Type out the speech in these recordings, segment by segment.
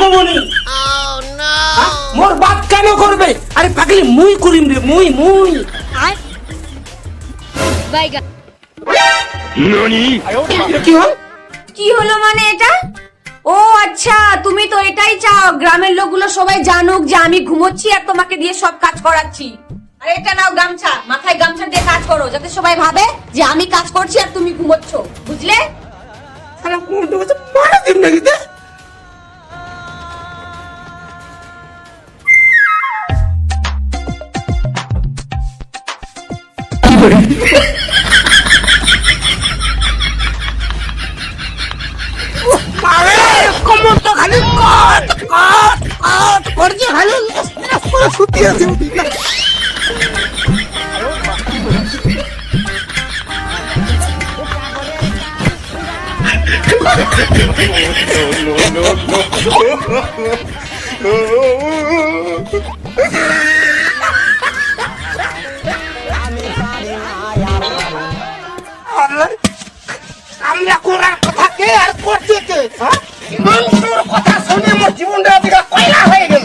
তুলে মোর বাপ কেন করবে? আরে পাগলি মুই করিম রে মুই মুই। কি হল? কি হলো মানে এটা? ও আচ্ছা তুমি তো এটাই চাও। গ্রামের লোকগুলো সবাই জানুক যে আমি ঘুমোচ্ছি আর তোমাকে দিয়ে সব কাজ করাচ্ছি। আর এটা নাও গামছা মাথায় গামছা দিয়ে কাজ করো যাতে সবাই ভাবে যে আমি কাজ করছি আর তুমি ঘুমোচ্ছ বুঝলে? সারা কোন মারা দিন নাকি দে আরে কমর তো আমরা করার কথা কে আর করছে কে? হ্যাঁ? মানুষের কথা শুনে আমার জীবনটা কয়লা হয়ে গেল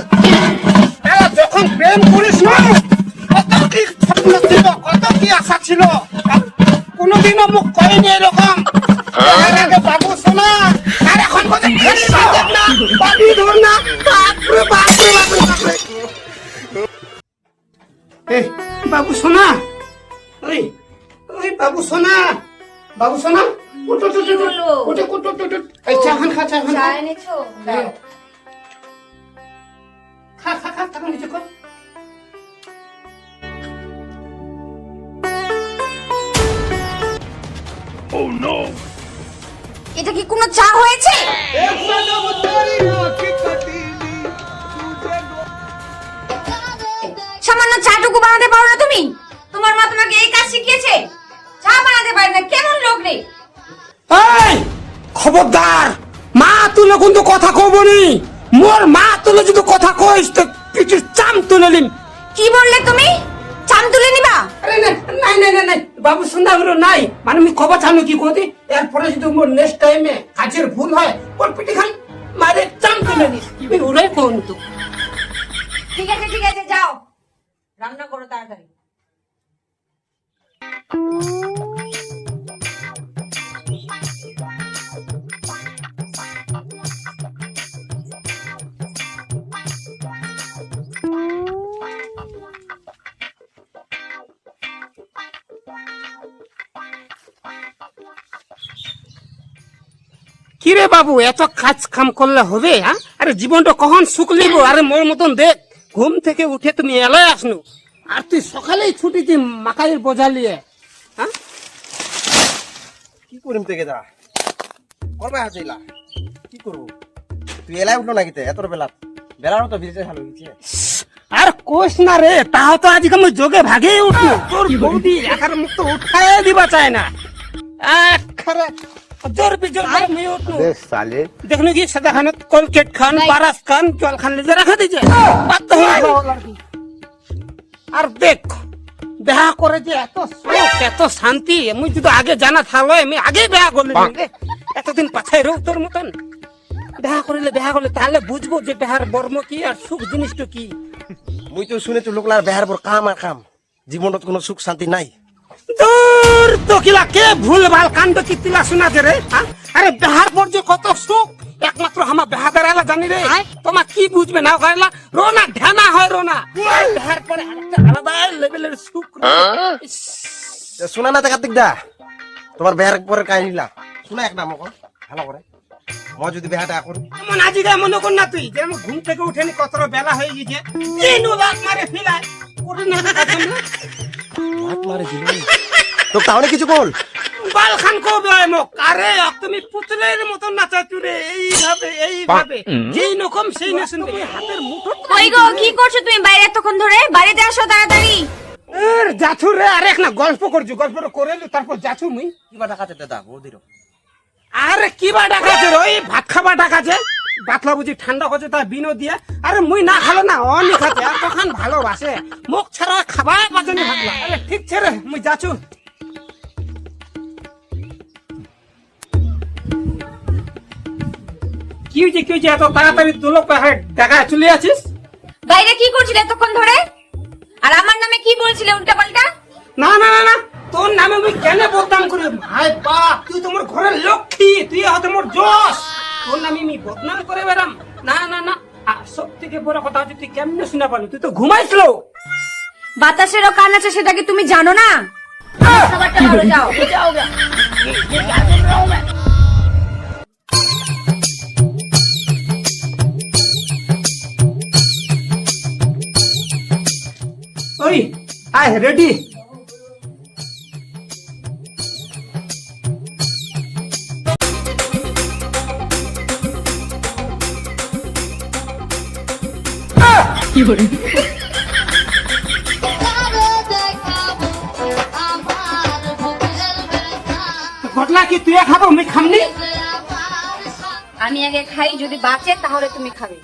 খা খা খা তারপর নিচে কর। এটা কি কোনো চা হয়েছে? সামান্য চাটুকু বানাতে পারো না তুমি? তোমার মা তোমাকে এই কাজ শিখিয়েছে। চা বানাতে পারে না কেমন লোক রে? এই খবরদার! মা তুলে কিন্তু কথা কবনি মোর মা তুলে যদি কথা কইস তো পিঠির চাম তুলে নিম। কি বললে তুমি? চাম তুলে নিবা? আরে না নাই নাই নাই বাবু সুন্দর হলো নাই। মানে আমি খবর চালু কি করতে এরপরে যদি মোর নেক্সট টাইমে কাজের ভুল হয় ওর পিঠে খান মারে চাম তুলে নিস। উড়াই কোন তো। ঠিক আছে ঠিক আছে যাও। কিরে বাবু এত কাজ কাম করলে হবে হ্যাঁ? আরে জীবনটা কখন সুখ লিব আরে মোর মতন দেখ ঘুম থেকে উঠে তুমি এলাই আসনু। আর তুই সকালেই ছুটিছি মাকাইয়ের বোঝা লিয়ে হ্যাঁ? কি করিম থেকে দা করবে হাজিলা? কি করব? তুই এলাই উঠল নাকি এত বেলা বেলার তো বিজে ভালো গেছে আর কোষ না রে তাও তো আজকে আমি যোগে ভাগেই উঠল তোর বৌদি একার মুখ তো উঠায় দিবা চায় না। হয়ে। আর দেখ বেহা করে যে এত সুখ এত শান্তি আমি যদি আগে জানা থাকল আমি আগে বেহা করলি। এতদিন পাছাই রোগ তোর মতন। বেহা করিলে বেহা করলে তাহলে বুঝব যে বেহার বর্ম কি আর সুখ জিনিসটা কি। মুই তো শুনেছি লোকলার বেহার পর কাম আর কাম। জীবনত কোনো সুখ শান্তি নাই। দূর তো কিলা কে ভুল ভালো কাণ্ড কীর্তিলা শোনা যে রে? আরে বেহার পর যে কত সুখ। একমাত্র আমার বেহাদার এলা জানি রে। তোমার কি বুঝবে না কইলা রোনা ঢানা হয় রোনা। বেহার পরে আরেকটা আলাদা লেভেলের সুখ শোনা না দিক দা তোমার বেহার পরের কাহিনীলা শোনা একটা আমাকে ভালো করে। ম যদি বেহাটা এখন এমন আজকে মনে কর না তুই যেমন ঘুম থেকে উঠেনি কত বেলা হয়ে গেছে এই নো লাগ মারে ফেলায়। ওটা না না মারে দিল। তো তাহলে কিছু বল। বাল খান কবে মোক আরে তুমি পুতলের মতন নাচাচ্ছু রে এইভাবে এইভাবে। যেই রকম সেই না শুনবে হাতের মুঠো কই গো কি করছ তুমি বাইরে এতক্ষণ ধরে? বাড়িতে আসো তাড়াতাড়ি। এর যাছু রে আরে এক না গল্প করছু গল্পটা করে লু, তারপর যাছু মুই। কিবা ডাকাতে দাদা বৌদির আরে কি বা ডাকাছে রে ওই ভাত খাবা ডাকাছে বাতলা বুঝি ঠান্ডা হচ্ছে তা বিনো দিয়ে। আরে মুই না খালো না অনি খাতে আর কখন ভালোবাসে। মুখ ছাড়া খাবা বাজনি ভাবলা আরে ঠিক ছে রে মুই যাছু কি হয়েছে কি হয়েছে এত তাড়াতাড়ি পাহাড় দেখা চলে আছিস বাইরে কি করছিলে এতক্ষণ ধরে? আর আমার নামে কি বলছিলে উল্টা পাল্টা না না না না তোর নামে আমি কেন বদনাম করি? ভাই বাপ তুই তোমার ঘরের লক্ষ্মী তুই হতে মোর যশ তোর নামে আমি বদনাম করে বেড়াম। না না না আর সব থেকে বড় কথা হচ্ছে তুই কেমনে শুনে পারলি তুই তো ঘুমাইছিল। বাতাসেরও কান আছে সেটা কি তুমি জানো না? খাবারটা ভালো যাও। আয় রেডি ঘটনা কি তুই খাব আমি খামনি? আমি আগে খাই যদি বাঁচে তাহলে তুমি খাবে।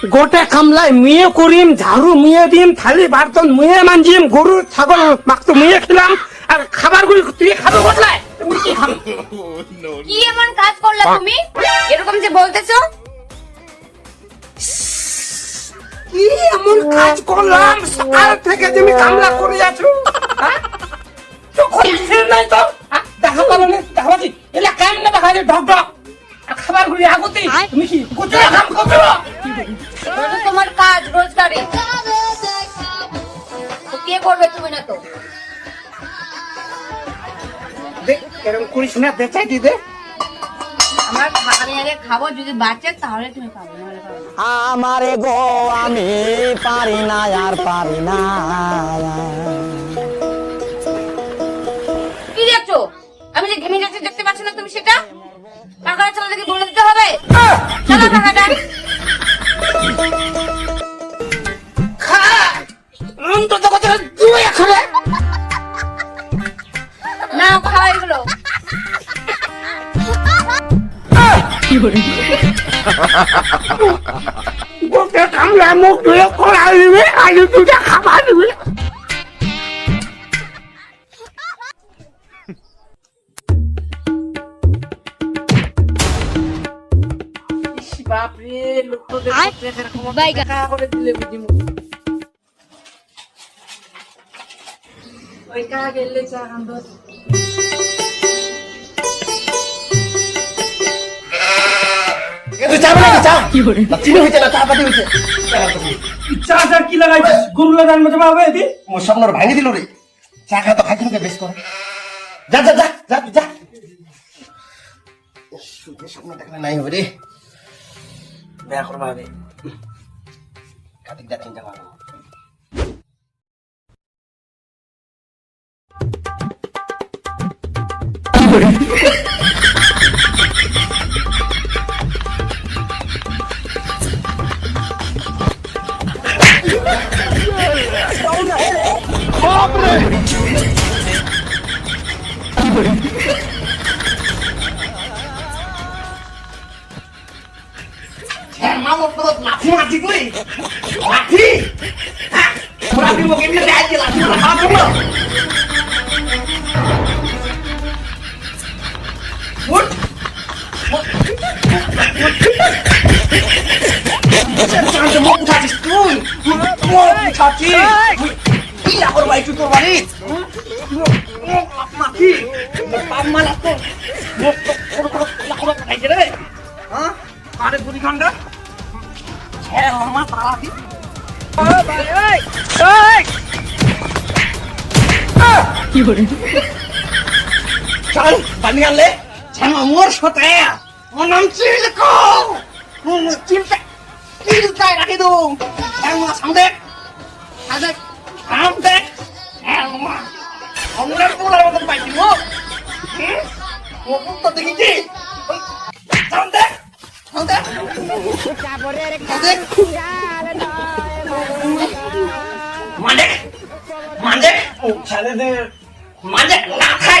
গোটে কামলাই মুয়ে করিম ঝাড়ু মুয়ে দিম থালি বার্তন মুয়ে মানজিম গরু ছাগল মাক তো মুয়ে খেলাম আর খাবার গুলি তুই খাব তুমি কি এমন কাজ করলা তুমি? এরকম যে বলতেছো? কি এমন কাজ করলাম? সকাল থেকে আমি কামলা করে আছো? চোখের নাই তো? দেখা না? এলা কেন না দেখা ঢক ঢক। খাবার আগতেই তুমি কি গুজরা কাম করছ? তোমার কাজ রোজগারে। কে করবে তুমি না তো? দেখ এরকম করিস না বেচাই দি দে। আমার আমি আগে খাব যদি বাঁচে তাহলে তুমি খাবে। আমারে গো আমি পারি না আর পারি না। টাকা চলে দেখে বলে দিতে হবে। চলো টাকাটা অন্তত কত দুই এখানে। না খাওয়া এগুলো গোটে কামলা মুখ ধুয়ে কড়াই দিবি আজ তুই খাবার দিবি বাপরে লোক তো দেখতে এরকম দেখা করে দিলে বুঝি ওই কা গেলে চা খান্দো ভাঙি দিল রে। চা খা তো খাইতে বেশ করে। যা যা যা যা যা। স্বপ্ন দেখলে নাই হবে রে। বেয়া করবা হবে কাটিক দা চিন্তা করো আরে গুলি খন্ডা হ্যাঁ আমার তালা দি চল বানি আনলে। যেন মোর সাথে মোর নাম চিলকো চিলকা চিলকায় রাখি দো আমার সামনে সামনে সামনে আমরা তোলার মতন পাইছি ও ও তো দেখিছি সামনে সামনে মানে মানে ছাড়ে দে মানে না খাই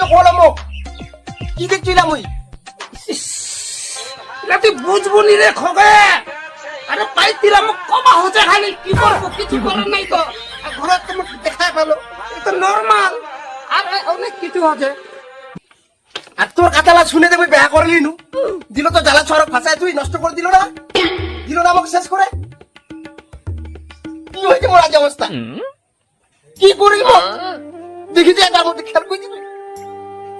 তো কি দেখছিলাম ওই? তুই বুঝব নি রে খগে আরে কমা হচ্ছে খালি। কি করব, কিছু করার নাই তো। ঘরে দেখা পেল এটা নর্মাল আর অনেক কিছু আছে। আর তোর কাতালা শুনে দেবে বেয়া করলি নু। দিল তো জ্বালা ছড়ক ফাঁসায় তুই, নষ্ট করে দিল না। দিল না আমাকে শেষ করে। কি হয়েছে মোর আজ অবস্থা? কি করিব? দেখি যে তার মধ্যে খেয়াল করছি তুই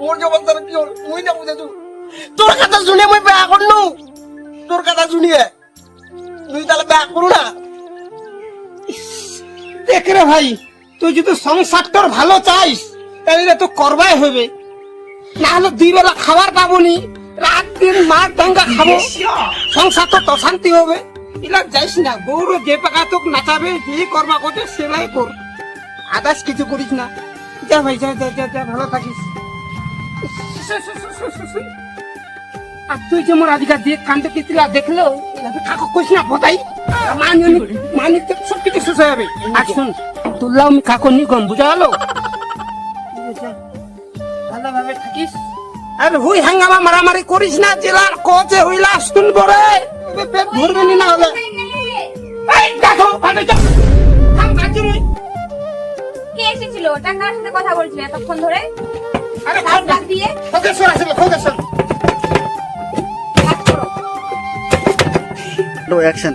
মোর যে অবস্থা কি হল? মুই না বুঝে তোর কথা শুনে মুই বেয়া করনু তোর কথা শুনিয়ে। তুই তাহলে বেয়া করু না? দেখ রে ভাই তুই যদি সংসারটার ভালো চাইস তাহলে তো করবাই হবে। না হলে দুই বেলা খাবার পাবো নি রাত দিন মার ডাঙ্গা খাব। সংসার তো অশান্তি হবে। এলা যাইস না, গৌর যে পাকা তোক নাচাবে যে করবা করতে সেলাই কর। আদার্স কিছু করিস না। যা ভাই, যা যা যা যা, ভালো থাকিস। আর তুই যে মোর আজকে দিয়ে কান্দে কিতলা দেখল কাকু কইস না ভতাই মানি মানি সব কিছু শেষ হয়ে যাবে। আর শুন তুললাম আমি কাকু নি গম বুঝা গেল? ভালোভাবে থাকিস। আর হুই হাঙ্গামা মারামারি করিস না, জেলার কোচে হইলা শুন বরে পেট ভরবে না হলে দেখো কে সাথে কথা বলছিলে এতক্ষণ ধরে আরে ডাক দিয়ে অ্যাকশন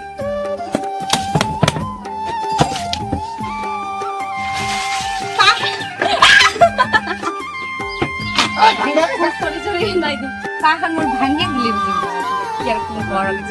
সরি